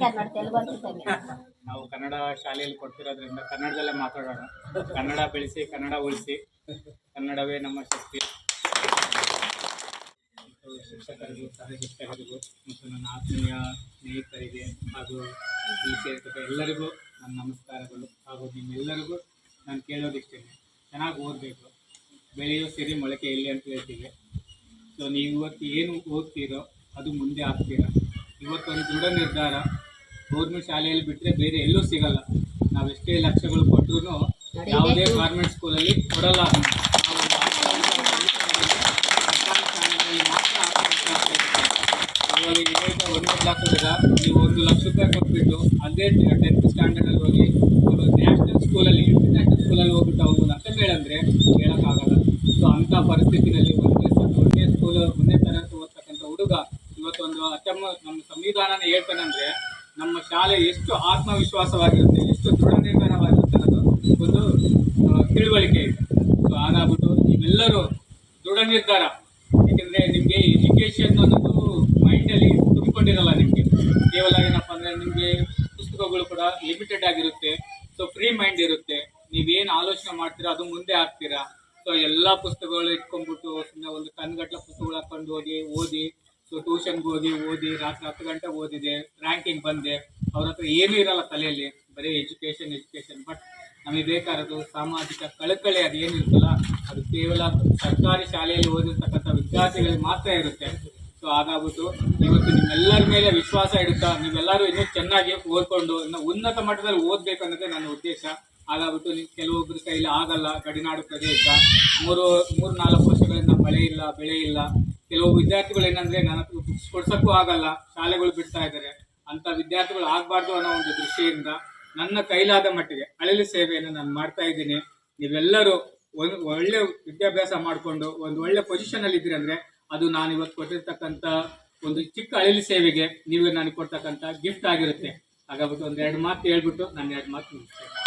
ನಾವು ಕನ್ನಡ ಶಾಲೆಯಲ್ಲಿ ಕೊಡ್ತಿರೋದ್ರಿಂದ ಕನ್ನಡದಲ್ಲೇ ಮಾತಾಡೋಣ. ಕನ್ನಡ ಬೆಳೆಸಿ, ಕನ್ನಡ ಉಳಿಸಿ. ಕನ್ನಡವೇ ನಮ್ಮ ಶಕ್ತಿ. ಶಿಕ್ಷಕರಿಗೂ ಸಹ ಶಿಕ್ಷಕರಿಗೂ ಮತ್ತು ನನ್ನ ಆತ್ಮೀಯ ಸ್ನೇಹಿತರಿಗೆ ಹಾಗೂ ಈ ಸೇರಿದ ಎಲ್ಲರಿಗೂ ನನ್ನ ನಮಸ್ಕಾರಗಳು ಹಾಗೂ ನಿಮ್ಮೆಲ್ಲರಿಗೂ ನಾನು ಕೇಳೋದಿಷ್ಟೇ ಚೆನ್ನಾಗಿ ಓದಬೇಕು. ಬೆಳೆಯೋ ಸಿರಿ ಮೊಳಕೆ ಎಲ್ಲಿ ಅಂತ ಹೇಳ್ತೀವಿ. ಸೊ ನೀವು ಇವತ್ತು ಏನು ಓದ್ತೀರೋ ಅದು ಮುಂದೆ ಆಗ್ತೀರ. ಇವತ್ತೊಂದು ದೃಢ ನಿರ್ಧಾರ. ಗೌರ್ಮೆಂಟ್ ಶಾಲೆಯಲ್ಲಿ ಬಿಟ್ಟರೆ ಬೇರೆ ಎಲ್ಲೂ ಸಿಗಲ್ಲ ನಾವು ಎಷ್ಟೇ ಲಕ್ಷಗಳು ಕೊಟ್ಟರು ಯಾವುದೇ ಗೌರ್ಮೆಂಟ್ ಸ್ಕೂಲಲ್ಲಿ ಕೊಡಲ್ಲ ಒಂದು. ಇವಾಗ ಒಂದೊಂದು ಲಕ್ಷ ನೀವು ಒಂದು ಲಕ್ಷ ರೂಪಾಯಿ ಕೊಟ್ಬಿಟ್ಟು ಅದೇ ಟೆಂತ್ ಸ್ಟ್ಯಾಂಡರ್ಡಲ್ಲಿ ಹೋಗಿ ಒಂದು ನ್ಯಾಷನಲ್ ಸ್ಕೂಲಲ್ಲಿ ಇಂಟರ್ನ್ಯಾಷನಲ್ ಸ್ಕೂಲಲ್ಲಿ ಹೋಗ್ಬಿಟ್ಟು ಅವ್ರು ಅಂತ ಹೇಳಂದ್ರೆ ಹೇಳೋಕ್ಕಾಗಲ್ಲ ಸೊ ಅಂಥ ಪರಿಸ್ಥಿತಿಯಲ್ಲಿ ಒಂದೇ ಒಂದೇ ಸ್ಕೂಲ್ ಒಂದೇ ತರಗತಿ ಓದ್ತಕ್ಕಂಥ ಹುಡುಗ ಇವತ್ತೊಂದು ಅತ್ಯಮ್ಮ ನಮ್ಮ ಸಂವಿಧಾನನ ಹೇಳ್ತಾನಂದ್ರೆ ನಮ್ಮ ಶಾಲೆ ಎಷ್ಟು ಆತ್ಮವಿಶ್ವಾಸವಾಗಿರುತ್ತೆ, ಎಷ್ಟು ದೃಢ ನಿರ್ಧಾರವಾಗಿರುತ್ತೆ ಅನ್ನೋದು ಒಂದು ತಿಳುವಳಿಕೆ ಇದೆ. ಸೊ, ಹಾಗಾಗ್ಬಿಟ್ಟು ನೀವೆಲ್ಲರೂ ದೃಢ ನಿರ್ಧಾರ ಏಕೆಂದರೆ ನಿಮಗೆ ಎಜುಕೇಷನ್ ಅನ್ನೋದು ಮೈಂಡಲ್ಲಿ ತುಂಬಿಕೊಂಡಿರಲ್ಲ ನಿಮಗೆ. ಕೇವಲ ಏನಪ್ಪ ಅಂದರೆ ನಿಮಗೆ ಪುಸ್ತಕಗಳು ಕೂಡ ಲಿಮಿಟೆಡ್ ಆಗಿರುತ್ತೆ. ಸೊ ಫ್ರೀ ಮೈಂಡ್ ಇರುತ್ತೆ. ನೀವೇನು ಆಲೋಚನೆ ಮಾಡ್ತೀರಾ, ಅದು ಮುಂದೆ ಆಗ್ತೀರಾ ಸೊ ಎಲ್ಲ ಪುಸ್ತಕಗಳು ಇಟ್ಕೊಂಡ್ಬಿಟ್ಟು ಸುಮ್ಮನೆ ಒಂದು ಕಣ್ಗಟ್ಲ ಪುಸ್ತಕಗಳು ಹಾಕೊಂಡು ಹೋಗಿ, ಓದಿ ಸೊ ಟ್ಯೂಷನ್ಗೆ ಹೋಗಿ, ಓದಿ, ರಾತ್ರಿ ಹತ್ತು ಗಂಟೆ ಓದಿದೆ ರ್ಯಾಂಕಿಂಗ್ ಬಂದೆ. ಅವ್ರ ಹತ್ರ ಏನೂ ಇರಲ್ಲ ತಲೆಯಲ್ಲಿ. ಬರೀ ಎಜುಕೇಷನ್ ಎಜುಕೇಷನ್ ಬಟ್ ನಮಗೆ ಬೇಕಾದದು ಸಾಮಾಜಿಕ ಕಳಕಳಿ, ಅದು ಏನಿರುತ್ತಲ್ಲ ಅದು ಕೇವಲ ಸರ್ಕಾರಿ ಶಾಲೆಯಲ್ಲಿ ಓದಿರ್ತಕ್ಕಂಥ ವಿದ್ಯಾರ್ಥಿಗಳಿಗೆ ಮಾತ್ರ ಇರುತ್ತೆ. ಸೊ ಹಾಗಾಗ್ಬಿಟ್ಟು ಇವತ್ತು ನಿಮ್ಮೆಲ್ಲರ ಮೇಲೆ ವಿಶ್ವಾಸ ಇಡುತ್ತಾ, ನೀವೆಲ್ಲರೂ ಇನ್ನೂ ಚೆನ್ನಾಗಿ ಓದ್ಕೊಂಡು, ಇನ್ನು ಉನ್ನತ ಮಟ್ಟದಲ್ಲಿ ಓದಬೇಕು ಅನ್ನೋದೇ ನನ್ನ ಉದ್ದೇಶ. ಹಾಗಾಗ್ಬಿಟ್ಟು ನೀವು ಕೆಲವೊಬ್ಬರ ಕೈಲಿ ಆಗಲ್ಲ, ಗಡಿನಾಡು ಪ್ರದೇಶ. ಮೂರು ಮೂರು ನಾಲ್ಕು ವರ್ಷಗಳಿಂದ ಮಳೆ ಇಲ್ಲ, ಬೆಳೆ ಇಲ್ಲ. ಕೆಲವು ವಿದ್ಯಾರ್ಥಿಗಳು ಏನಂದ್ರೆ ಹತ್ರ ಬುಕ್ಸ್ ಕೊಡ್ಸಕ್ಕೂ ಆಗಲ್ಲ, ಶಾಲೆಗಳು ಬಿಡ್ತಾ ಇದ್ದಾರೆ ಅಂತ ವಿದ್ಯಾರ್ಥಿಗಳು ಆಗಬಾರ್ದು ಅನ್ನೋ ಒಂದು ದೃಷ್ಟಿಯಿಂದ ನನ್ನ ಕೈಲಾದ ಮಟ್ಟಿಗೆ ಅಳಲಿ ಸೇವೆಯನ್ನು ನಾನು ಮಾಡ್ತಾ ಇದ್ದೀನಿ. ನೀವೆಲ್ಲರೂ ಒಂದು ಒಳ್ಳೆ ವಿದ್ಯಾಭ್ಯಾಸ ಮಾಡಿಕೊಂಡು ಒಂದು ಒಳ್ಳೆ ಪೊಸಿಷನ್ ಅಲ್ಲಿ ಇದ್ದೀರಿ ಅಂದ್ರೆ ಅದು ನಾನು ಇವತ್ತು ಕೊಟ್ಟಿರ್ತಕ್ಕಂಥ ಒಂದು ಚಿಕ್ಕ ಅಳಲಿ ಸೇವೆಗೆ ನೀವು ನನಗೆ ಕೊಡ್ತಕ್ಕಂಥ ಗಿಫ್ಟ್ ಆಗಿರುತ್ತೆ. ಹಾಗಾಗ್ಬಿಟ್ಟು ಒಂದು ಎರಡು ಮಾತು ಹೇಳ್ಬಿಟ್ಟು ನಾನು ಎರಡು ಮಾತು ಮುಗಿಸ್ತೇನೆ.